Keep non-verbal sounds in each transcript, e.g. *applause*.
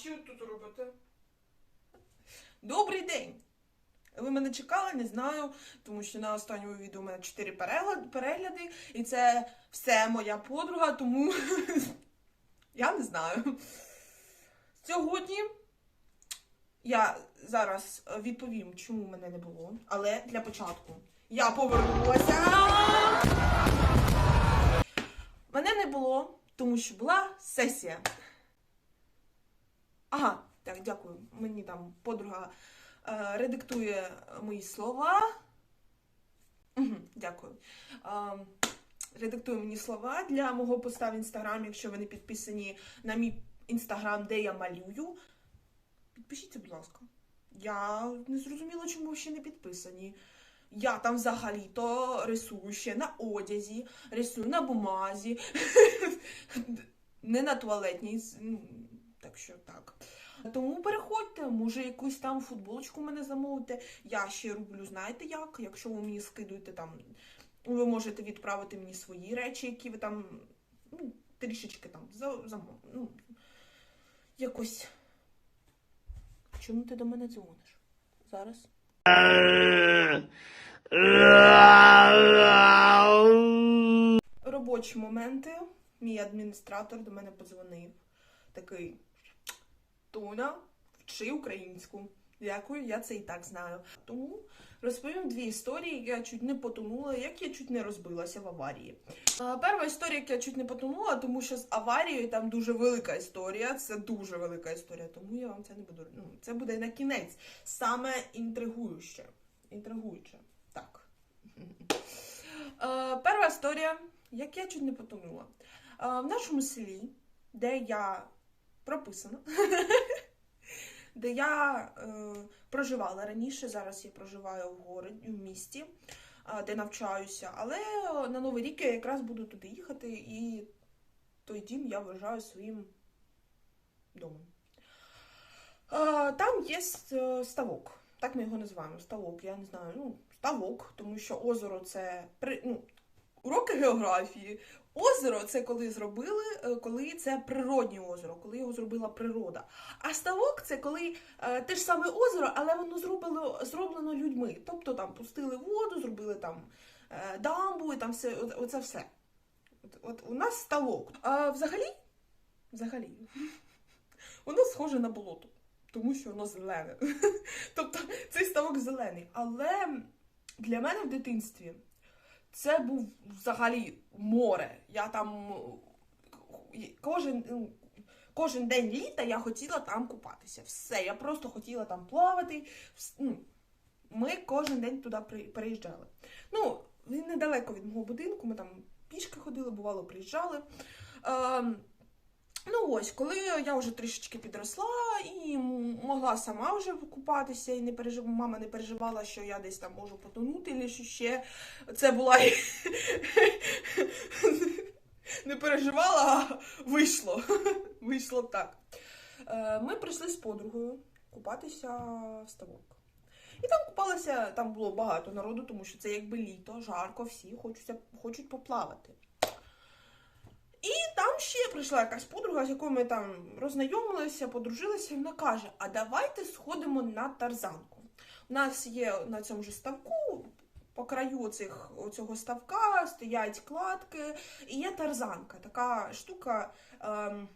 що тут робите? Добрий день! Ви мене чекали, не знаю, тому що на останньому відео у мене 4 перегляди, і це все моя подруга, тому *laughs* я не знаю. Сьогодні я зараз відповім, чому мене не було, але для початку я повернулася. Мене не було, тому що була сесія. Ага, так, дякую. Мені там подруга е, редактує мої слова. Угу, дякую. Е, редактує мені слова для мого поста в інстаграм, якщо ви не підписані на мій інстаграм, де я малюю. Підпишіться, будь ласка. Я не зрозуміла, чому ви ще не підписані. Я там взагалі-то рисую ще на одязі, рисую на бумазі, *laughs* не на туалетній. Що так. Тому переходьте, може якусь там футболочку мене замовите. Я ще роблю, знаєте як? Якщо ви мені скидуєте там, ви можете відправити мені свої речі, які ви там ну, трішечки там за, за, ну, якось. Чому ти до мене дзвониш? Зараз. Робочі моменти. Мій адміністратор до мене подзвонив. Такий Тоня, вчи українську. Дякую, я це і так знаю. Тому розповім дві історії, як я чуть не потонула, як я чуть не розбилася в аварії. Перша історія, як я чуть не потонула, тому що з аварією там дуже велика історія. Це дуже велика історія, тому я вам це не буду. Ну, це буде на кінець. Саме інтригуюче. Інтригуюче. Так. *laughs* Перша історія, як я чуть не потонула. В нашому селі, де я прописана, *laughs* де я е, проживала раніше. Зараз я проживаю в городі, в місті, де навчаюся. Але на Новий рік я якраз буду туди їхати, і той дім я вважаю своїм домом. Там є е, ставок. Так ми його називаємо. Ставок. Я не знаю. Ну, ставок, тому що озеро це ну, уроки географії. Озеро це коли зробили, е, коли це природнє озеро, коли його зробила природа. А ставок це коли е, те ж саме озеро, але воно зроблено, зроблено людьми. Тобто там пустили воду, зробили там е, дамбу і там все, оце все. От, от у нас ставок. А взагалі, взагалі, воно схоже на болото, тому що воно зелене. *laughs* Тобто цей ставок зелений. Але для мене в дитинстві це був взагалі море. Я там е, кожен, ну, кожен день літа я хотіла там купатися. Все, я просто хотіла там плавати. Ну, Ми кожен день туди при- переїжджали. Ну, він недалеко від мого будинку, ми там пішки ходили, бувало, приїжджали. Ну ось, коли я вже трішечки підросла і могла сама вже купатися, і не пережив... мама не переживала, що я десь там можу потонути, що ще це була *laughs* не переживала, а вийшло. *laughs* Вийшло так. Е, Ми прийшли з подругою купатися в ставок. І там купалися, там було багато народу, тому що це якби літо, жарко, всі хочуться, хочуть поплавати. І там ще прийшла якась подруга, з якою ми там роззнайомилися, подружилися, і вона каже: А давайте сходимо на тарзанку. У нас є на цьому ж ставку, по краю цих, цього ставка стоять кладки, і є тарзанка, така штука. Ем,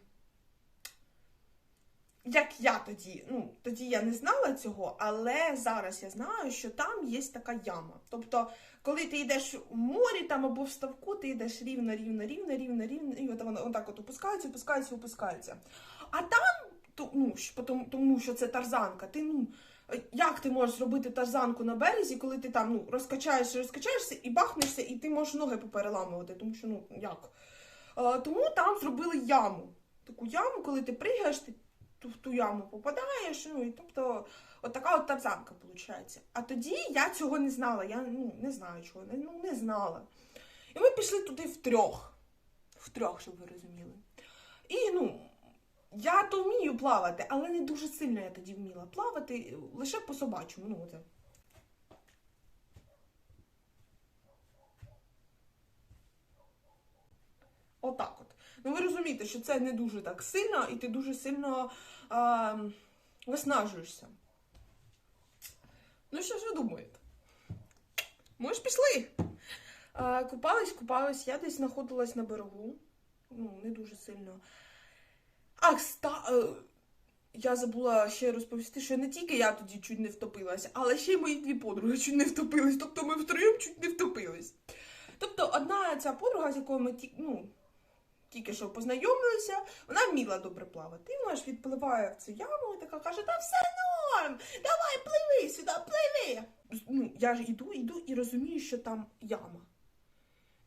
як я тоді, ну тоді я не знала цього, але зараз я знаю, що там є така яма. Тобто, коли ти йдеш в морі там або в ставку, ти йдеш рівно, рівно, рівно, рівно, рівно, і от воно отак от опускається, опускається, опускається. А там, то, ну, тому, тому що це тарзанка, ти ну. Як ти можеш зробити тарзанку на березі, коли ти там ну, розкачаєшся, розкачаєшся і бахнешся, і ти можеш ноги попереламувати, тому що ну як? Е, тому там зробили яму. Таку яму, коли ти пригаєш, ти ту- в ту яму попадаєш. Ну, і тобто, от така от тарзанка виходить. А тоді я цього не знала. Я ну, не знаю чого, ну, не знала. І ми пішли туди втрьох. Втрьох, щоб ви розуміли. І ну, я то вмію плавати, але не дуже сильно я тоді вміла плавати, лише по собачому. Ну, оце. Розумієте. що це не дуже так сильно, і ти дуже сильно а, виснажуєшся. Ну, що ж ви думаєте? Ми ж пішли. А, купались, купались, я десь знаходилась на берегу. Ну, не дуже сильно. Ах, ста... е, я забула ще розповісти, що не тільки я тоді чуть не втопилася, але ще й мої дві подруги чуть не втопились. Тобто ми втроєм чуть не втопились. Тобто, одна ця подруга, з якою ми ті... ну, тільки що познайомилися, вона вміла добре плавати. І вона ж відпливає в цю яму і така каже: та все норм, давай пливи сюди, пливи. Ну, я ж іду, іду і розумію, що там яма.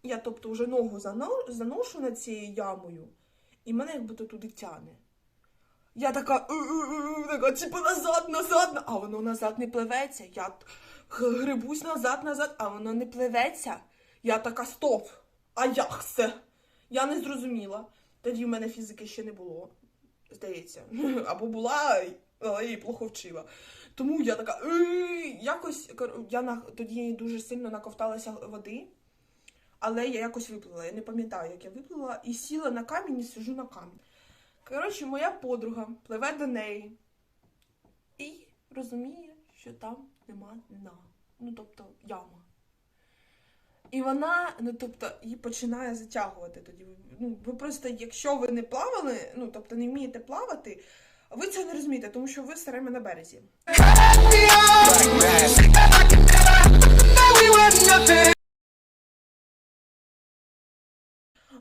Я, тобто, вже ногу заношу над цією ямою, і мене як будто туди тяне. Я така, така, типу назад, назад, а воно назад не пливеться. Я грибусь назад, назад, а воно не пливеться. Я така, стоп, а як це? Я не зрозуміла. Тоді в мене фізики ще не було, здається. *laughs* Або була, але я її плохо вчила. Тому я така, якось я тоді дуже сильно наковталася води, але я якось виплила. Я не пам'ятаю, як я виплила, і сіла на камінь і сижу на камінь. Коротше, моя подруга пливе до неї і розуміє, що там нема дна. Ну, тобто яма. І вона, ну тобто, її починає затягувати тоді. Ну, ви просто, якщо ви не плавали, ну тобто не вмієте плавати, ви це не розумієте, тому що ви время на березі.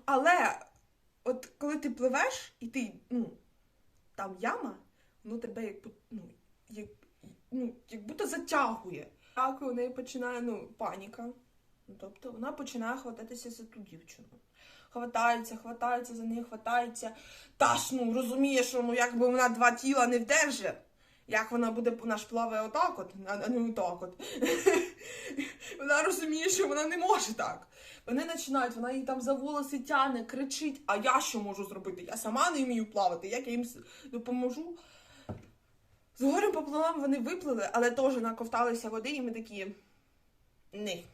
Але от коли ти пливеш і ти, ну, там яма, воно тебе як, ну, як, ну, як будто затягує. Так у неї починає ну, паніка. Тобто вона починає хвататися за ту дівчину. Хватається, хватається за нею, хватається. Та ж ну розуміє, що ну якби вона два тіла не вдерже. Як вона буде, вона ж плаває отак от, а не отак от. *laughs* вона розуміє, що вона не може так. Вони починають, вона її там за волоси тяне, кричить, а я що можу зробити? Я сама не вмію плавати, як я їм допоможу. З горем пополам вони виплили, але теж наковталися води, і ми такі. Ні,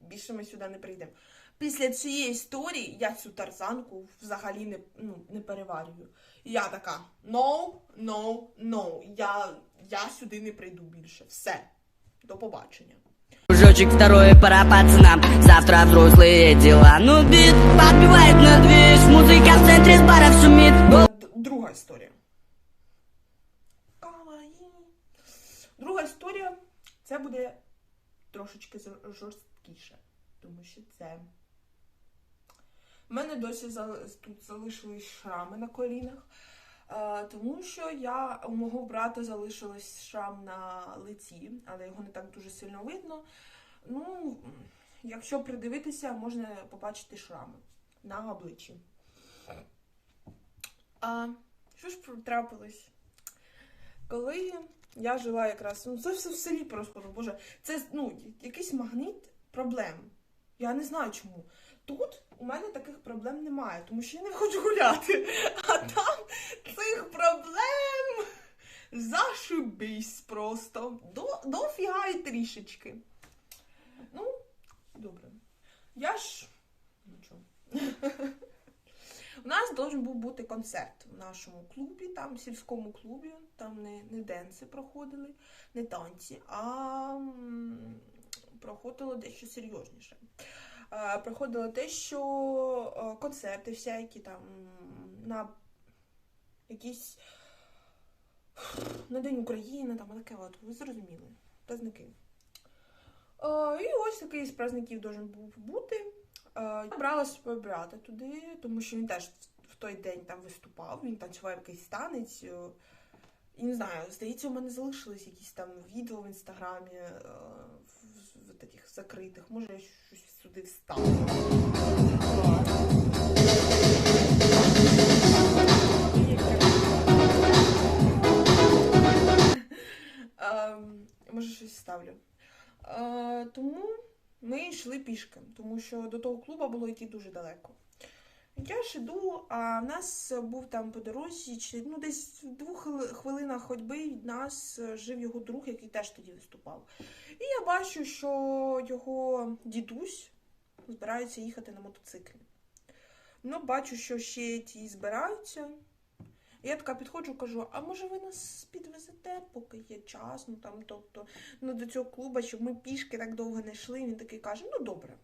більше ми сюди не прийдемо. Після цієї історії я цю тарзанку взагалі не, ну, не переварюю. І Я така: no, no, no. Я, я сюди не прийду більше. Все. До побачення. Кружочек второй, пора пацанам Завтра взрослые дела Ну бит подбивает на движ Музыка в центре с баров шумит Друга історія. Друга історія це буде трошечки зор- жорсткіше, тому що це. У мене досі тут залишились шрами на колінах, е, тому що я у мого брата залишилось шрам на лиці, але його не так дуже сильно видно. Ну, якщо придивитися, можна побачити шрами на обличчі. А що ж трапилось? Коли я жила якраз, ну це все в селі просто, боже, це ну, якийсь магніт проблем. Я не знаю чому. Тут у мене таких проблем немає, тому що я не хочу гуляти. А там цих проблем зашибись просто. До, дофіга і трішечки. Ну, добре. Я ж. Нічого. У нас должен був бути концерт в нашому клубі, там в сільському клубі. Там не, не денси проходили, не танці, а проходило дещо серйозніше. Проходило те, що е, концерти всякі там на якісь на День України, там таке от, ви зрозуміли, праздники. Е, І ось такий з праздників должен був бути. Е, брала свого брата туди, тому що він теж в той день там виступав, він танцював якийсь танець. І не знаю, здається, у мене залишились якісь там відео в інстаграмі закритих. Може, я щось сюди вставлю. Ем, Може, щось вставлю. Е, Тому ми йшли пішки, тому що до того клубу було йти дуже далеко. Я ж іду, а в нас був там по дорозі, чи ну десь в двох хвилинах ходьби від нас е, жив його друг, який теж тоді виступав. І я бачу, що його дідусь збирається їхати на мотоциклі. Ну, бачу, що ще ті збираються. Я така підходжу, кажу, а може ви нас підвезете, поки є час, ну там, тобто, ну до цього клуба, щоб ми пішки так довго не йшли. Він такий каже: ну добре.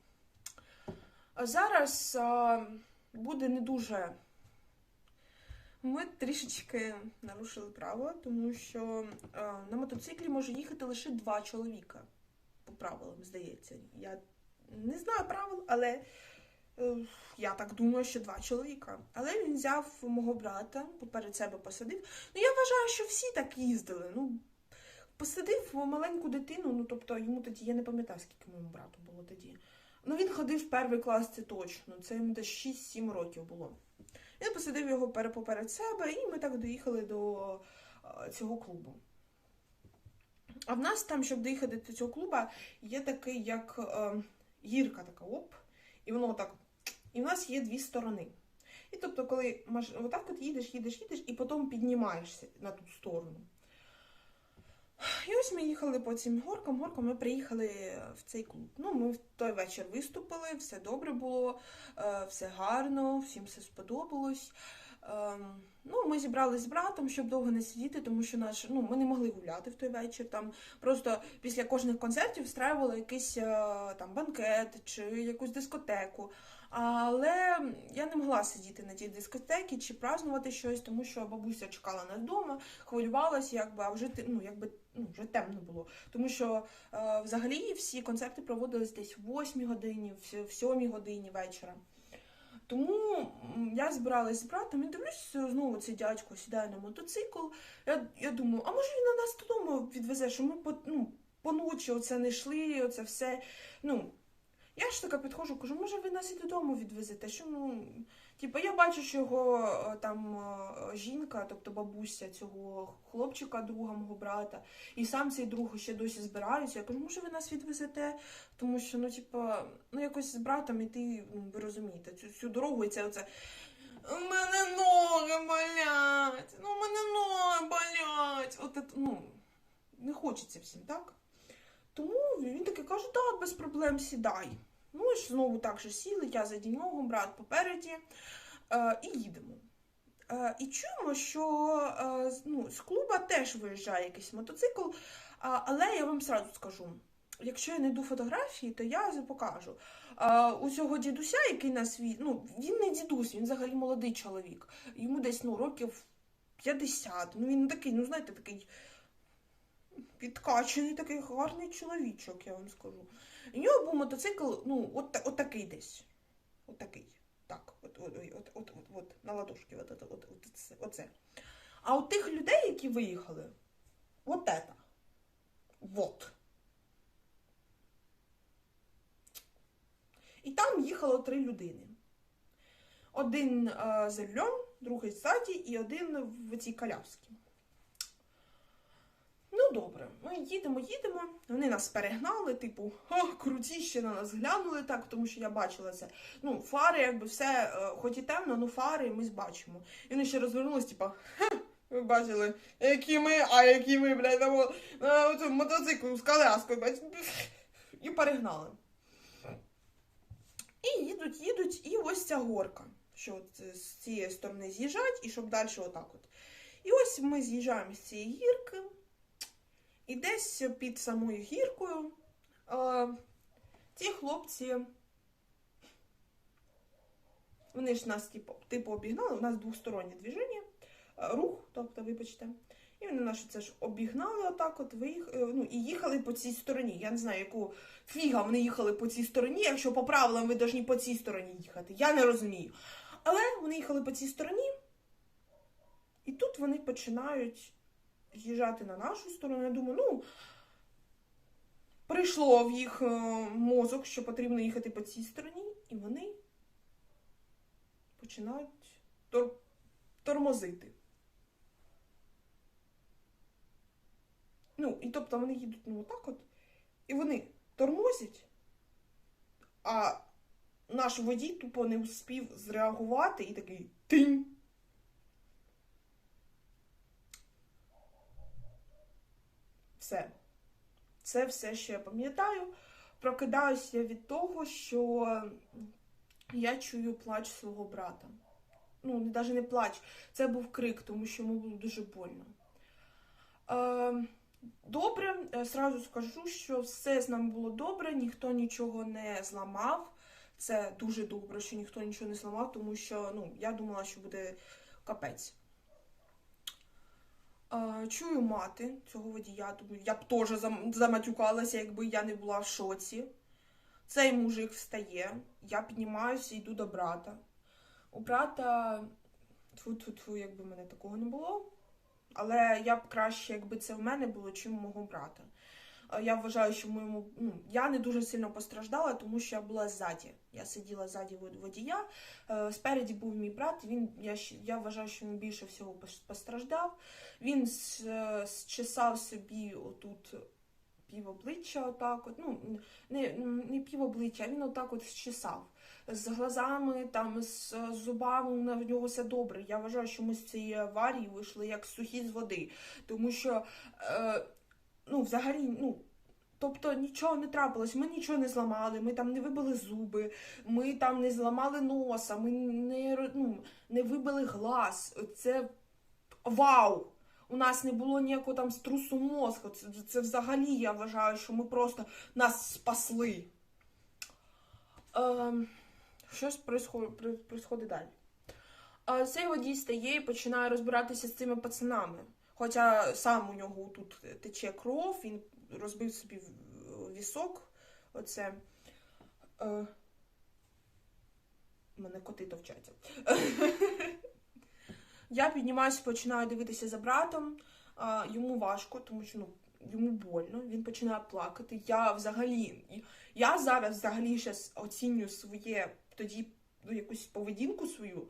А зараз а, буде не дуже. Ми трішечки нарушили правила, тому що а, на мотоциклі може їхати лише два чоловіка. По правилам, здається. Я не знаю правил, але е, я так думаю, що два чоловіка. Але він взяв мого брата, поперед себе посадив. Ну, я вважаю, що всі так їздили. Ну, посадив маленьку дитину, ну тобто йому тоді, я не пам'ятаю, скільки моєму брату було тоді. Ну, він ходив в перший клас, це точно. Це йому десь 6-7 років було. Він посадив його поперед себе, і ми так доїхали до цього клубу. А в нас там, щоб доїхати до цього клуба, є такий, як е, гірка така оп, і воно так. І в нас є дві сторони. І тобто, коли отак от їдеш, їдеш, їдеш, і потім піднімаєшся на ту сторону. І ось ми їхали по цим горкам, горкам ми приїхали в цей клуб. Ну, ми в той вечір виступили, все добре було, е, все гарно, всім все сподобалось. Ем, Ну, ми зібрались з братом, щоб довго не сидіти, тому що наш, ну, ми не могли гуляти в той вечір. Там просто після кожних концертів встраювали якийсь е, там банкет чи якусь дискотеку. Але я не могла сидіти на тій дискотеці чи празнувати щось, тому що бабуся чекала нас вдома, хвилювалася, якби, а вже ну, якби, ну, вже темно було. Тому що е, взагалі всі концерти проводились десь в 8 годині, в 7 годині вечора. Тому я збиралась з братом і дивлюсь, знову цей дядько сідає на мотоцикл. Я, я думаю, а може він на нас додому відвезе, що ми по, ну, по ночі оце не йшли, оце все. Ну, я ж така підходжу, кажу, може ви нас і додому відвезете? Що, ну, типу, я бачу, що його е, там е, жінка, тобто бабуся цього хлопчика, друга мого брата, і сам цей друг ще досі збираються. Я кажу, може ви нас відвезете? Тому що, ну, типа, ну якось з братом іти, ну, ви розумієте, цю, цю дорогу і це оце. У мене ноги болять, ну, у мене ноги болять. От, це, ну, не хочеться всім, так? Тому він таки каже, так, без проблем сідай. Ну і знову так же сіли, я за нього, брат попереді, е, і їдемо. Е, і чуємо, що е, ну, з клуба теж виїжджає якийсь мотоцикл, але я вам сразу скажу. Якщо я знайду фотографії, то я покажу. А, у цього дідуся, який на свій, ну він не дідусь, він взагалі молодий чоловік. Йому десь ну, років 50. Ну він такий, ну знаєте, такий підкачаний, такий гарний чоловічок, я вам скажу. У нього був мотоцикл, ну, от, от такий десь. От такий. Так, от, от, от, от, от, от, на ладошки, от, от, от, от, це- оце. А у тих людей, які виїхали, от это. Вот. І там їхало три людини. Один е, за рулем, другий ззаді і один в цій коляскі. Ну, добре, ми їдемо, їдемо. Вони нас перегнали, типу, о, круті ще на нас глянули так, тому що я бачила це. Ну, фари, якби все, е, хоч і темно, ну фари ми бачимо. І вони ще розвернулись, типу, ви бачили, які ми, а які ми, блядь, на, мо- на мотоциклу з коляскою, бачите, і перегнали. І їдуть, їдуть, і ось ця горка, що от з цієї сторони з'їжджать, і щоб далі отак от. І ось ми з'їжджаємо з цієї гірки, і десь під самою гіркою е, ці хлопці, вони ж нас типу, типу обігнали, у нас двостороннє движення, е, рух, тобто, вибачте. І вони наші це ж обігнали отак, от виїх... е, ну, і їхали по цій стороні. Я не знаю, яку фіга вони їхали по цій стороні, якщо по правилам ви повинні по цій стороні їхати. Я не розумію. Але вони їхали по цій стороні, і тут вони починають з'їжджати на нашу сторону. Я думаю, ну. Прийшло в їх е, мозок, що потрібно їхати по цій стороні, і вони починають тор- тормозити. Ну, і тобто вони їдуть ну, отак от, і вони тормозять, а наш водій тупо не успів зреагувати і такий тинь. Все. Це все, що я пам'ятаю. Прокидаюся від того, що я чую плач свого брата. Ну, навіть не плач, це був крик, тому що йому було дуже больно. Е, добре, е, сразу скажу, що все з нами було добре, ніхто нічого не зламав. Це дуже добре, що ніхто нічого не зламав, тому що ну, я думала, що буде капець. Чую мати цього водія, тому я б теж заматюкалася, якби я не була в шоці. Цей мужик встає, я піднімаюся і йду до брата. У брата тьфу-тьфу-тьфу, якби мене такого не було. Але я б краще, якби це в мене було, чим у мого брата. Я вважаю, що моєму ну, я не дуже сильно постраждала, тому що я була ззаді. Я сиділа ззаді водія. Е, Спереді був мій брат. Він я я вважаю, що він більше всього постраждав. Він е, зчесав собі отут пів обличчя, отак. От ну не, не пів обличчя, він отак от зчесав. З глазами, там з зубами в нього все добре. Я вважаю, що ми з цієї аварії вийшли як сухі з води, тому що е, ну, взагалі, ну. Тобто нічого не трапилось, ми нічого не зламали, ми там не вибили зуби, ми там не зламали носа, ми не, ну, не вибили глаз. Це вау! У нас не було ніякого там струсу мозку. Це, це взагалі я вважаю, що ми просто нас спасли. Ем, щось происходить далі. Е, водій стає і починає розбиратися з цими пацанами. Хоча сам у нього тут тече кров, він розбив собі вісок. Оце. Е, мене коти товчаться. *laughs* Я піднімаюся, починаю дивитися за братом. А, йому важко, тому що ну, йому больно, він починає плакати. Я взагалі, я зараз взагалі щас оцінюю своє тоді ну, якусь поведінку свою.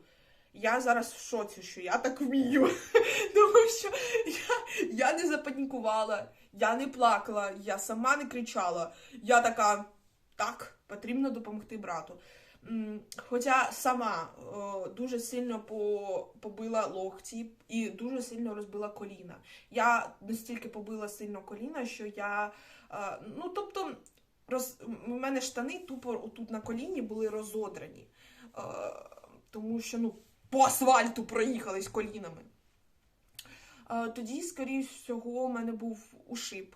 Я зараз в шоці, що я так вмію. *laughs* Тому що я, я не запанікувала, я не плакала, я сама не кричала. Я така, так, потрібно допомогти брату. Хоча сама е, дуже сильно по, побила локті і дуже сильно розбила коліна. Я настільки побила сильно коліна, що я. е, ну, тобто, роз, у мене штани тупо тут на коліні були розодрані. Е, тому що ну, по асфальту проїхались колінами. Е, тоді, скоріш всього, у мене був ушиб.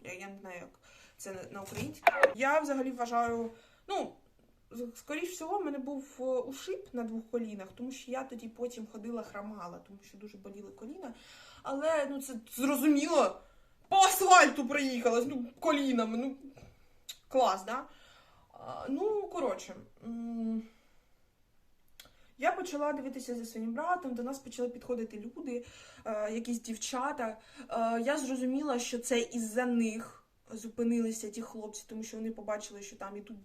Я, я не знаю, як це на, українській. Я взагалі вважаю, ну, скоріш всього, в мене був е, ушиб на двох колінах, тому що я тоді потім ходила хромала, тому що дуже боліли коліна. Але ну це зрозуміло. По асфальту проїхалась, ну, колінами, ну клас, да? А, ну, коротше. Я почала дивитися за своїм братом, до нас почали підходити люди, е, якісь дівчата. Е, я зрозуміла, що це із-за них зупинилися ті хлопці, тому що вони побачили, що там ідуть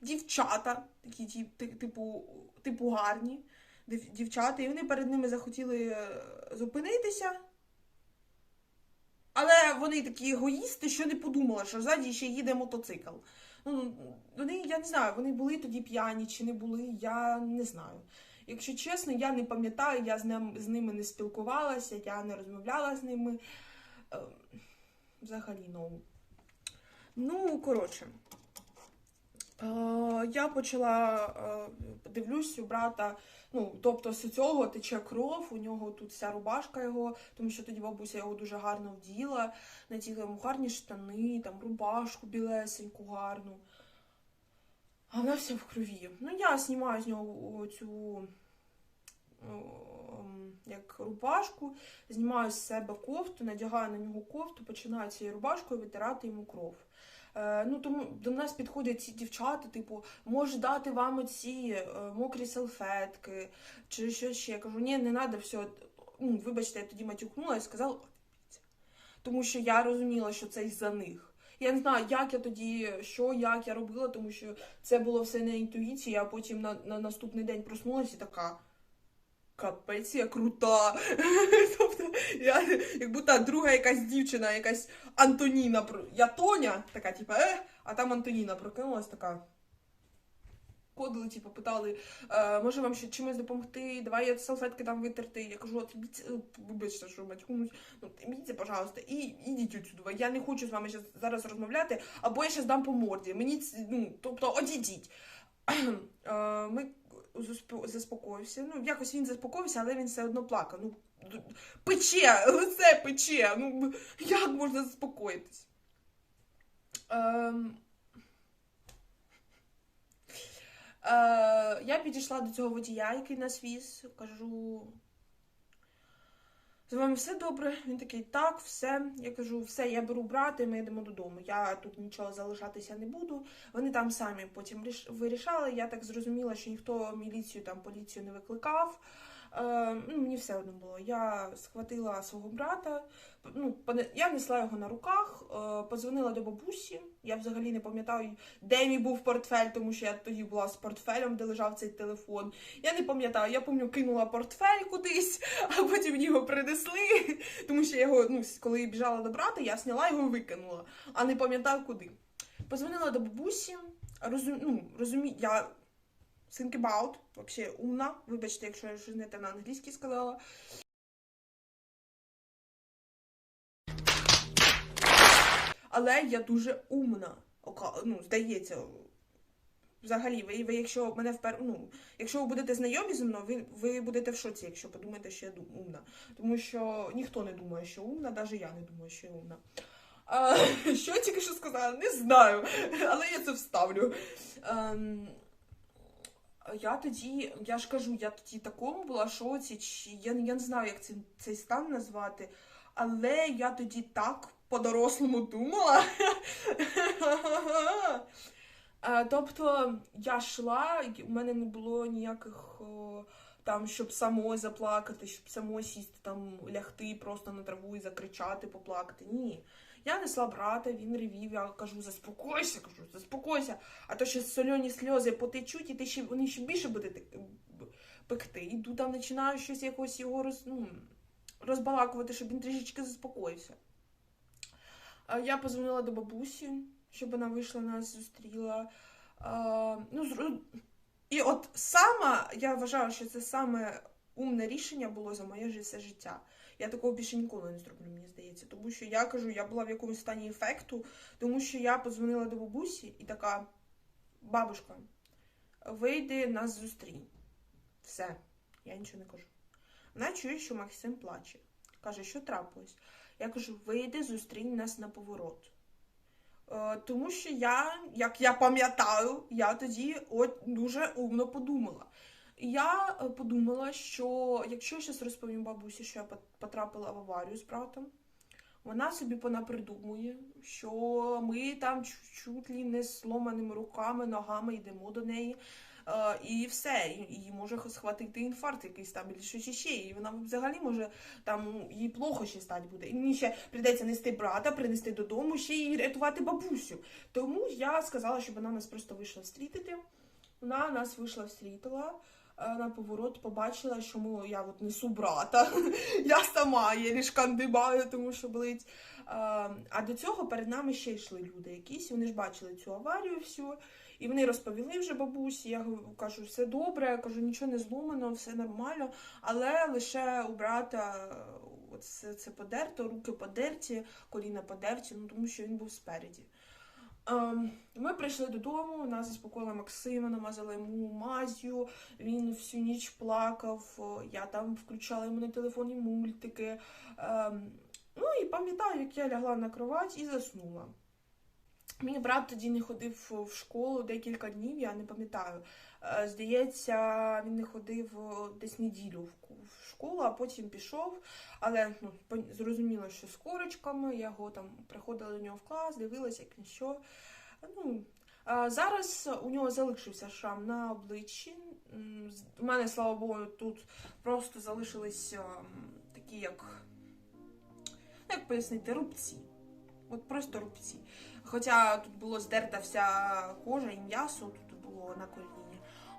дівчата, такі типу, типу гарні дівчата, і вони перед ними захотіли е, зупинитися. Але вони такі егоїсти, що не подумали, що ззаді ще їде мотоцикл. Ну, вони, я не знаю, вони були тоді п'яні чи не були, я не знаю. Якщо чесно, я не пам'ятаю, я з, ним, з ними не спілкувалася, я не розмовляла з ними. Е, Взагалі, ну. Ну, коротше. Е, я почала е, дивлюсь у брата, ну, тобто з цього тече кров, у нього тут вся рубашка його, тому що тоді бабуся його дуже гарно вділа, наділа йому гарні штани, там рубашку білесеньку гарну. А вона вся в крові. Ну, я знімаю з нього цю як рубашку, знімаю з себе кофту, надягаю на нього кофту, починаю цією рубашкою витирати йому кров. Е, ну, тому до нас підходять ці дівчата, типу, може дати вам ці е, мокрі салфетки, чи що ще. Я кажу, ні, не треба, все. Ну, вибачте, я тоді матюкнула і сказала, тому що я розуміла, що це із-за них. Я не знаю, як я тоді, що, як я робила, тому що це було все на інтуїції, а потім на, на наступний день проснулася і така. Капець, я крута. *laughs* тобто, я як будто друга якась дівчина, якась Антоніна. Я Тоня, така, типа, е, а там Антоніна прокинулась така. Ходили, типу, питали, е, може вам ще чимось допомогти, давай я салфетки там витерти. Я кажу, от ідіть, е, вибачте, що матюкнуть, ну ідіть, пожалуйста, і ідіть отсюди. Я не хочу з вами зараз розмовляти, або я зараз дам по морді. Мені ну, тобто, одійдіть. *clears throat* Е, Ми заспокоївся. Ну, якось він заспокоївся, але він все одно плакав. Ну, пече, лице пече. Ну, як можна заспокоїтись? Ем... Е, я підійшла до цього водія, який нас віз, кажу. З вами все добре? Він такий, так, все. Я кажу, все, я беру брати, ми йдемо додому. Я тут нічого залишатися не буду. Вони там самі потім ріш- вирішали. Я так зрозуміла, що ніхто міліцію там поліцію не викликав. Е, ну, мені все одно було. Я схватила свого брата, ну, я несла його на руках, е, подзвонила до бабусі. Я взагалі не пам'ятаю, де мій був портфель, тому що я тоді була з портфелем, де лежав цей телефон. Я не пам'ятаю, я пам'ятаю, кинула портфель кудись, а потім мені його принесли, тому що я його, ну, коли біжала до брата, я зняла його і викинула, а не пам'ятаю куди. Позвонила до бабусі, розум, ну, розумі, я think about, вообще умна, вибачте, якщо я щось не те на англійській сказала. Але я дуже умна. Ну, здається. Взагалі, ви, ви якщо мене впер... ну, якщо ви будете знайомі зі мною, ви, ви будете в шоці, якщо подумаєте, що я умна. Тому що ніхто не думає, що умна, навіть я не думаю, що я умна. А, *laughs* що я тільки що сказала? Не знаю, але я це вставлю. Ем, я тоді, я ж кажу, я тоді такому була шоці, чи я, я не знаю, як цей, цей стан назвати, але я тоді так по-дорослому думала. *laughs* Е, Тобто я йшла, у мене не було ніяких там, щоб самой заплакати, щоб самой сісти там, лягти просто на траву і закричати, поплакати. Ні. Я несла брата, він ревів, я кажу, заспокойся, кажу, заспокойся. А то ще сольоні сльози потечуть, і ти ще вони ще більше будете б- пекти. Іду там починаю щось якось його роз, ну, розбалакувати, щоб він трішечки заспокоївся. Я позвонила до бабусі, щоб вона вийшла нас зустріла. Ну, І от саме, я вважаю, що це саме умне рішення було за моє все життя. Я такого більше ніколи не зроблю, мені здається. Тому що я кажу, я була в якомусь стані ефекту, тому що я подзвонила до бабусі і така: бабушка, вийди нас зустрінь. Все, я нічого не кажу. Вона чує, що Максим плаче. Каже, що трапилось? Я кажу, вийди, зустрінь нас на поворот. Е, тому що я, як я пам'ятаю, я тоді от дуже умно подумала. Я е, подумала, що якщо я зараз розповім бабусі, що я пот- потрапила в аварію з братом, вона собі понапридумує, що ми там чуть, ли не сломаними руками, ногами йдемо до неї. Е, і все, і може схватити інфаркт якийсь там, або щось ще, і вона взагалі може там їй плохо ще стати буде. І мені ще прийдеться нести брата, принести додому, ще й рятувати бабусю. Тому я сказала, щоб вона нас просто вийшла встрітити. Вона нас вийшла встрітила. Е, На поворот побачила, що я от несу брата. *laughs* Я сама єлі шкандибаю, тому що болить. Е, А до цього перед нами ще йшли люди якісь, вони ж бачили цю аварію всю. І вони розповіли вже бабусі. Я кажу, все добре, я кажу, нічого не зломано, все нормально. Але лише у брата е, от це, це подерто, руки подерті, коліна подерті, ну тому що він був спереді. Ем, ми прийшли додому, нас заспокоїла Максима, намазала йому мазю, він всю ніч плакав, я там включала йому на телефоні мультики. Ем, ну і пам'ятаю, як я лягла на кровать і заснула. Мій брат тоді не ходив в школу декілька днів, я не пам'ятаю. Е, Здається, він не ходив десь неділю школу, а потім пішов. Але ну, зрозуміло, що з корочками, я його там приходила до нього в клас, дивилася, як він що. Ну, а зараз у нього залишився шрам на обличчі. У мене, слава Богу, тут просто залишились ем, такі, як. ну, Як пояснити, рубці. От просто рубці. Хоча тут було здерта вся кожа і м'ясо, тут було на коліні.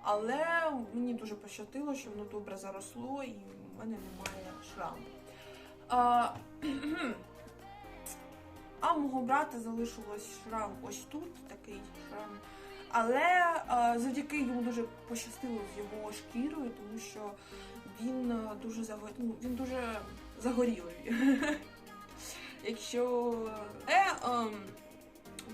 Але мені дуже пощастило, що воно добре заросло і в мене немає шраму. А, *clears throat* а у мого брата залишилось шрам ось тут, такий шрам. Але а, завдяки йому дуже пощастило з його шкірою, тому що він дуже заго... ну, він дуже загорілий. *laughs* Якщо е, ем,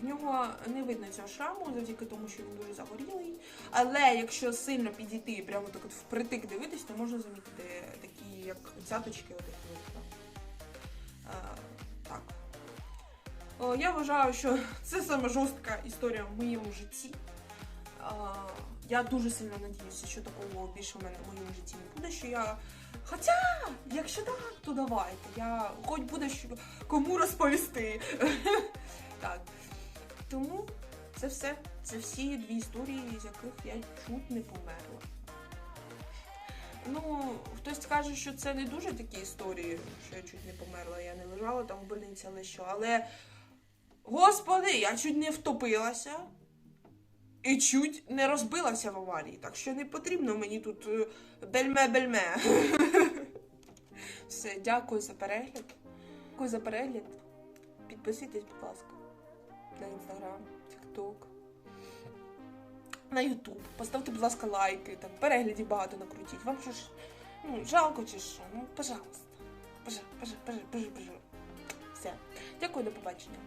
В нього не видно цього шраму, завдяки тому, що він дуже загорілий. Але якщо сильно підійти і прямо так от впритик дивитись, то можна замітити такі, як цяточки. Е, так. О, я вважаю, що це саме жорстка історія в моєму житті. Е, я дуже сильно надіюся, що такого більше в мене в моєму житті не буде. Що я. Хоча, якщо так, то давайте. Я хоч буде що кому розповісти. *laughs* так. Тому це все. Це всі дві історії, з яких я чуть не померла. Ну, хтось скаже, що це не дуже такі історії, що я чуть не померла, я не лежала там в больниці, але що. Але, господи, я чуть не втопилася і чуть не розбилася в аварії. Так що не потрібно мені тут бельме-бельме. *laughs* Все, дякую за перегляд. Дякую за перегляд. Підписуйтесь, будь ласка, на інстаграм, тікток. На Ютуб. Поставте, будь ласка, лайки, там переглядів багато накрутіть. Вам що ж ну, жалко чи що? Ну, пожалуйста. Пожа, пожа, пожа, пожа. Все. Дякую, до побачення.